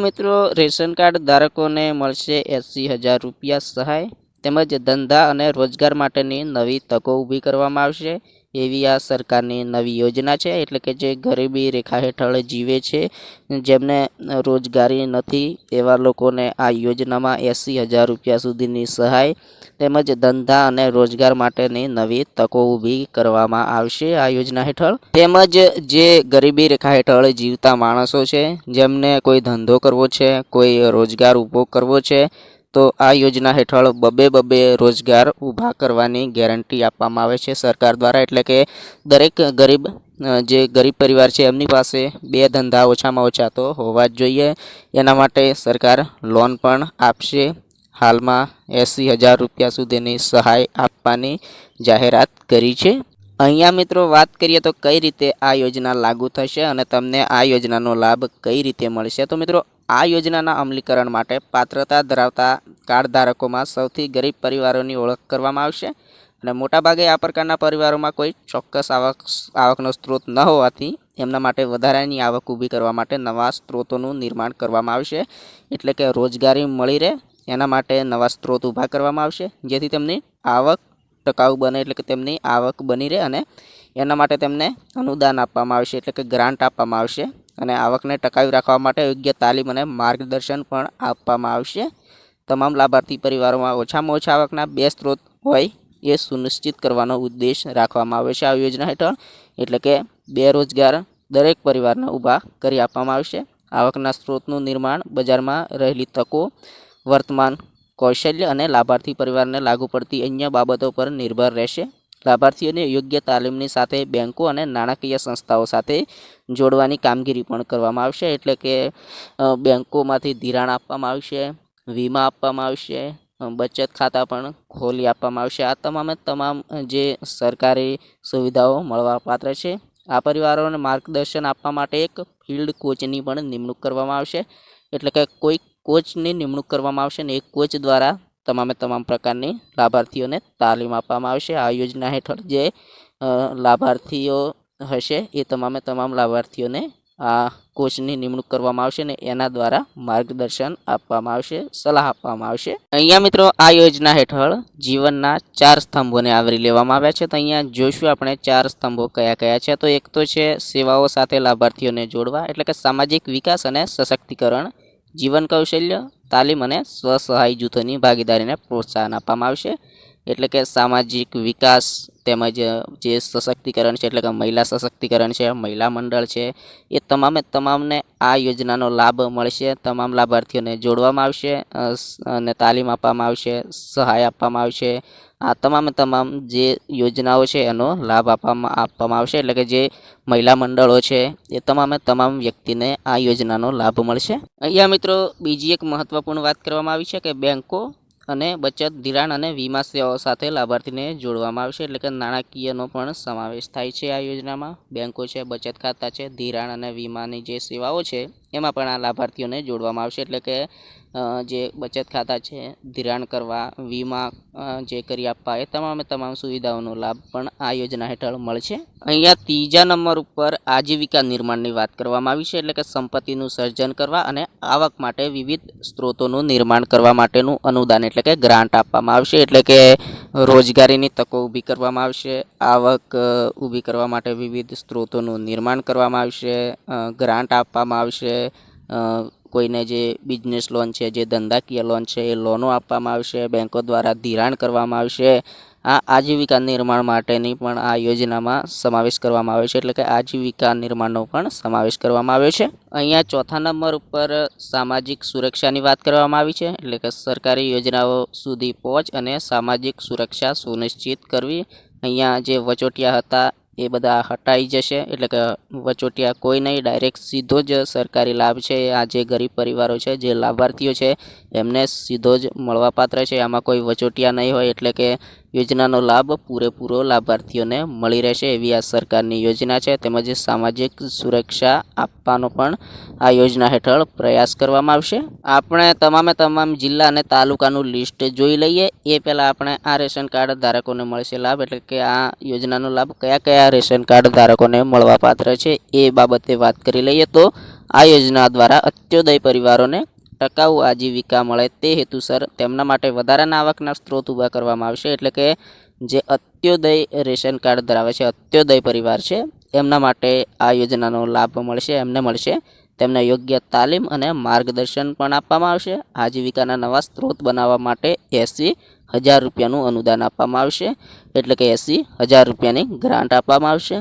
મિત્રો, ration card ધારકોને મળશે એંસી હજાર રૂપિયા સહાય તેમજ ધંધા અને રોજગાર માટેની નવી તકો ઊભી કરવામાં આવશે. એવી આ સરકારની નવી યોજના છે, એટલે કે જે ગરીબી રેખા હેઠળ જીવે છે, જેમને રોજગારી નથી, એવા લોકોને આ યોજનામાં એંસી હજાર રૂપિયા સુધીની સહાય તેમજ ધંધા અને રોજગાર માટેની નવી તકો ઊભી કરવામાં આવશે આ યોજના હેઠળ. તેમજ જે ગરીબી રેખા હેઠળ જીવતા માણસો છે, જેમને કોઈ ધંધો કરવો છે, કોઈ રોજગાર ઊભો કરવો છે તો આ યોજના હેઠળ બબે બબે રોજગાર ઊભા કરવાની ગેરંટી આપવામાં આવે છે સરકાર દ્વારા. એટલે કે દરેક ગરીબ જે ગરીબ પરિવાર છે એમની પાસે બે ધંધા ઓછામાં ઓછા તો હોવા જ જોઈએ. એના માટે સરકાર લોન પણ આપશે. હાલમાં એંસી હજાર રૂપિયા સુધીની સહાય આપવાની જાહેરાત કરી છે. અહીંયા મિત્રો વાત કરીએ તો કઈ રીતે આ યોજના લાગુ થશે અને તમને આ યોજનાનો લાભ કઈ રીતે મળશે? તો મિત્રો આ યોજનાના અમલીકરણ માટે પાત્રતા ધરાવતા કાર્ડ ધારકોમાં સૌથી ગરીબ પરિવારોની ઓળખ કરવામાં આવશે અને મોટાભાગે આ પ્રકારના પરિવારોમાં કોઈ ચોક્કસ આવક, આવકનો સ્ત્રોત ન હોવાથી એમના માટે વધારાની આવક ઊભી કરવા માટે નવા સ્ત્રોતોનું નિર્માણ કરવામાં આવશે. એટલે કે રોજગારી મળી રહે, એના માટે નવા સ્ત્રોત ઊભા કરવામાં આવશે, જેથી તેમની આવક ટકાઉ બને, એટલે કે તેમની આવક બની રહે અને એના માટે તેમને અનુદાન આપવામાં આવશે, એટલે કે ગ્રાન્ટ આપવામાં આવશે. અને આવકને ટકાવી રાખવા માટે યોગ્ય તાલીમ અને માર્ગદર્શન પણ આપવામાં આવશે. તમામ લાભાર્થી પરિવારોમાં ઓછામાં ઓછા આવકના બે સ્ત્રોત હોય એ સુનિશ્ચિત કરવાનો ઉદ્દેશ રાખવામાં આવે છે. આ યોજના હેઠળ એટલે કે બેરોજગાર દરેક પરિવારને ઊભા કરી આપવામાં આવશે. આવકના સ્ત્રોતનું નિર્માણ બજારમાં રહેલી તકો, વર્તમાન કૌશલ્ય અને લાભાર્થી પરિવારને લાગુ પડતી અન્ય બાબતો પર નિર્ભર રહેશે. લાભાર્થીઓને યોગ્ય તાલીમની સાથે બેન્કો અને નાણાકીય સંસ્થાઓ સાથે જોડવાની કામગીરી પણ કરવામાં આવશે. એટલે કે બેંકોમાંથી ધિરાણ આપવામાં આવશે, વીમા આપવામાં આવશે બચત ખાતા પણ ખોલી આપવામાં આવશે. આ તમામે તમામ જે સરકારી સુવિધાઓ મળવાપાત્ર છે. આ પરિવારોને માર્ગદર્શન આપવા માટે એક ફિલ્ડ કોચની પણ નિમણૂક કરવામાં આવશે. એટલે કે કોઈ કોચની નિમણૂક કરવામાં આવશે ને એક કોચ દ્વારા તમામે તમામ પ્રકારની લાભાર્થીઓને તાલીમ આપવામાં આવશે. આ યોજના હેઠળ જે લાભાર્થીઓ હશે એ તમામે તમામ લાભાર્થીઓને આ કોચની નિમણૂક કરવામાં આવશે ને એના દ્વારા માર્ગદર્શન આપવામાં આવશે, સલાહ આપવામાં આવશે. અહીંયા મિત્રો આ યોજના હેઠળ જીવનના ચાર સ્તંભોને આવરી લેવામાં આવ્યા છે. તો અહીંયા જોઈશું આપણે ચાર સ્તંભો કયા કયા છે. તો એક તો છે સેવાઓ સાથે લાભાર્થીઓને જોડવા, એટલે કે સામાજિક વિકાસ અને સશક્તિકરણ, જીવન કૌશલ્ય તાલીમ અને સ્વસહાય જૂથોની ભાગીદારીને પ્રોત્સાહન આપવામાં આવશે. એટલે કે સામાજિક વિકાસ તેમજ જે સશક્તિકરણ છે, એટલે કે મહિલા સશક્તિકરણ છે, મહિલા મંડળ છે, એ તમામે તમામને આ યોજનાનો લાભ મળશે. તમામ લાભાર્થીઓને જોડવામાં આવશે અને તાલીમ આપવામાં આવશે, સહાય આપવામાં આવશે. આ તમામે તમામ જે યોજનાઓ છે, એનો લાભ આપવામાં આપવામાં આવશે. એટલે કે જે મહિલા મંડળો છે, એ તમામે તમામ વ્યક્તિને આ યોજનાનો લાભ મળશે. અહીંયા મિત્રો બીજી એક મહત્ત્વપૂર્ણ વાત કરવામાં આવી છે કે બેન્કો અને બચત, ધિરાણ અને વીમા સેવાઓ સાથે લાભાર્થીને જોડવામાં આવશે. એટલે કે નાણાકીયનો પણ સમાવેશ થાય છે આ યોજનામાં. બેન્કો છે, બચત ખાતા છે, ધિરાણ અને વીમાની જે સેવાઓ છે એમાં પણ આ લાભાર્થીઓને જોડવામાં આવશે. એટલે કે જે બચત ખાતા છે, ધિરાણ કરવા, વીમા જે કરી આપવા, એ તમામે તમામ સુવિધાઓનો લાભ પણ આ યોજના હેઠળ મળશે. અહીંયા ત્રીજા નંબર ઉપર આજીવિકા નિર્માણની વાત કરવામાં આવી છે. એટલે કે સંપત્તિનું સર્જન કરવા અને આવક માટે વિવિધ સ્ત્રોતોનું નિર્માણ કરવા માટેનું અનુદાન, એટલે કે ગ્રાન્ટ આપવામાં આવશે. એટલે કે રોજગારીની તકો ઊભી કરવામાં આવશે, આવક ઊભી કરવા માટે વિવિધ સ્ત્રોતોનું નિર્માણ કરવામાં આવશે ગ્રાન્ટ આપવામાં આવશે કોઈને જે બિઝનેસ લોન છે, જે ધંધાકીય લોન છે એ લોનો આપવામાં આવશે બેન્કો દ્વારા ધિરાણ કરવામાં આવશે આ આજીવિકા નિર્માણ માટેની પણ આ યોજનામાં સમાવેશ કરવામાં આવે છે, એટલે કે આજીવિકા નિર્માણનો પણ સમાવેશ કરવામાં આવ્યો છે. અહીંયા ચોથા નંબર ઉપર સામાજિક સુરક્ષાની વાત કરવામાં આવી છે, એટલે કે સરકારી યોજનાઓ સુધી પહોંચ અને સામાજિક સુરક્ષા સુનિશ્ચિત કરવી. અહીંયા જે વચોટિયા હતા એ બધા હટાઈ જશે, એટલે કે વચોટિયા કોઈ નહીં, ડાયરેક્ટ સીધો જ સરકારી લાભ છે. આ જે ગરીબ પરિવારો છે, જે લાભાર્થીઓ છે, એમને સીધો જ મળવાપાત્ર છે. આમાં કોઈ વચોટિયા નહીં હોય, એટલે કે યોજનાનો લાભ પૂરેપૂરો લાભાર્થીઓને મળી રહેશે એવી આ સરકારની યોજના છે. તેમજ સામાજિક સુરક્ષા આપવાનો પણ આ યોજના હેઠળ પ્રયાસ કરવામાં આવશે. આપણે તમામે તમામ જિલ્લા અને તાલુકાનું લિસ્ટ જોઈ લઈએ. એ પહેલાં આપણે આ રેશન કાર્ડ ધારકોને મળશે લાભ. એટલે કે આ યોજનાનો લાભ કયા કયા રેશન કાર્ડ ધારકોને મળવાપાત્ર છે એ બાબતે વાત કરી લઈએ તો આ યોજના દ્વારા અત્યોદય પરિવારોને ટકાઉ આજીવિકા મળે તે હેતુસર તેમના માટે વધારાના આવકના સ્ત્રોત ઊભા કરવામાં આવશે એટલે કે જે અત્યોદય રેશન કાર્ડ ધરાવે છે, અત્યોદય પરિવાર છે, એમના માટે આ યોજનાનો લાભ મળશે, એમને મળશે. તેમને યોગ્ય તાલીમ અને માર્ગદર્શન પણ આપવામાં આવશે. આજીવિકાના નવા સ્ત્રોત બનાવવા માટે એંસી હજાર રૂપિયાનું અનુદાન આપવામાં આવશે. એટલે કે એંસી હજાર રૂપિયાની ગ્રાન્ટ આપવામાં આવશે.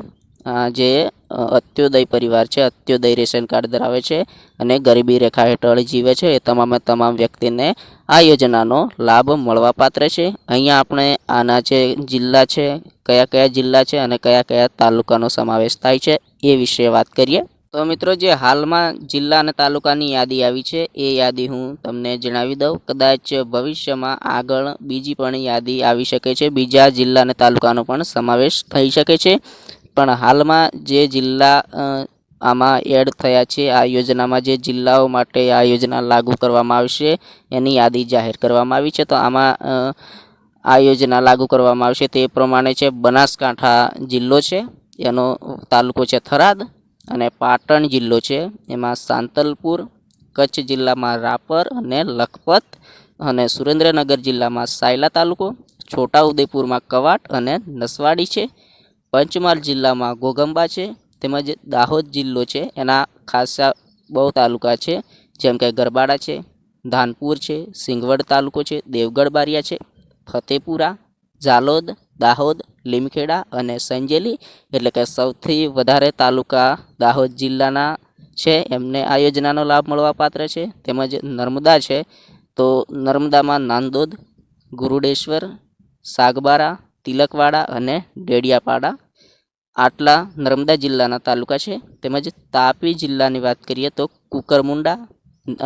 જે અત્યોદય પરિવાર છે, અત્યોદય રેશન કાર્ડ ધરાવે છે અને ગરીબી રેખા હેઠળ જીવે છે. એ તમામે તમામ વ્યક્તિને આ યોજનાનો લાભ મળવાપાત્ર છે. અહીંયા આપણે આના જે જિલ્લા છે, કયા કયા જિલ્લા છે અને કયા કયા તાલુકાનો સમાવેશ થાય છે એ વિશે વાત કરીએ. તો મિત્રો, જે હાલમાં જિલ્લા અને તાલુકાની યાદી આવી છે, એ યાદી હું તમને જણાવી દઉં. કદાચ ભવિષ્યમાં આગળ બીજી પણ યાદી આવી શકે છે. બીજા જિલ્લા અને તાલુકાનો પણ સમાવેશ થઈ શકે છે. પણ હાલમાં જે જિલ્લા આમાં એડ થયા છે, આ યોજનામાં જે જિલ્લાઓ માટે આ યોજના લાગુ કરવામાં આવશે, એની યાદી જાહેર કરવામાં આવી છે. તો આમાં આ યોજના લાગુ કરવામાં આવશે તે પ્રમાણે છે બનાસકાંઠા જિલ્લો છે, એનો તાલુકો છે થરાદ અને પાટણ જિલ્લો છે. એમાં સાંતલપુર, કચ્છ જિલ્લામાં રાપર અને લખપત અને સુરેન્દ્રનગર જિલ્લામાં સાયલા તાલુકો, છોટાઉદેપુરમાં કવાટ અને નસવાડી છે. પંચમહાલ જિલ્લામાં ઘોગંબા છે, તેમજ દાહોદ જિલ્લો છે. એના ખાસા બહુ તાલુકા છે, જેમ કે ગરબાડા છે, ધાનપુર છે, સિંગવડ તાલુકો છે, દેવગઢ બારિયા છે, ફતેપુરા, ઝાલોદ, દાહોદ, લીમખેડા અને સંજેલી, એટલે કે સૌથી વધારે તાલુકા દાહોદ જિલ્લાના છે. એમને આ યોજનાનો લાભ મળવા પાત્ર છે. તેમજ નર્મદા છે, તો નર્મદામાં નાંદોદ, ગુરુડેશ્વર, સાગબારા તિલકવાડા અને ડેડિયાપાડા આટલા નર્મદા જિલ્લાના તાલુકા છે. તેમજ તાપી જિલ્લાની વાત કરીએ તો કુકરમુંડા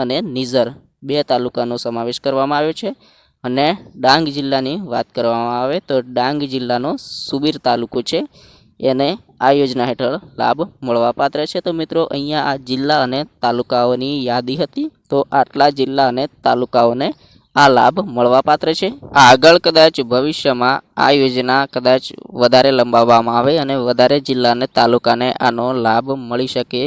અને નિઝર બે તાલુકાનો સમાવેશ કરવામાં આવ્યો છે અને ડાંગ જિલ્લાની વાત કરવામાં આવે તો ડાંગ જિલ્લાનો સુબીર તાલુકો છે. એને આ યોજના હેઠળ લાભ મળવાપાત્ર છે. તો મિત્રો, અહીંયા આ જિલ્લા અને તાલુકાઓની યાદી હતી તો આટલા જિલ્લા અને તાલુકાઓને આ લાભ મળવાપાત્ર છે. આગળ કદાચ ભવિષ્યમાં આ યોજના કદાચ વધારે લંબાવવામાં આવે અને વધારે જિલ્લાને તાલુકાને આનો લાભ મળી શકે.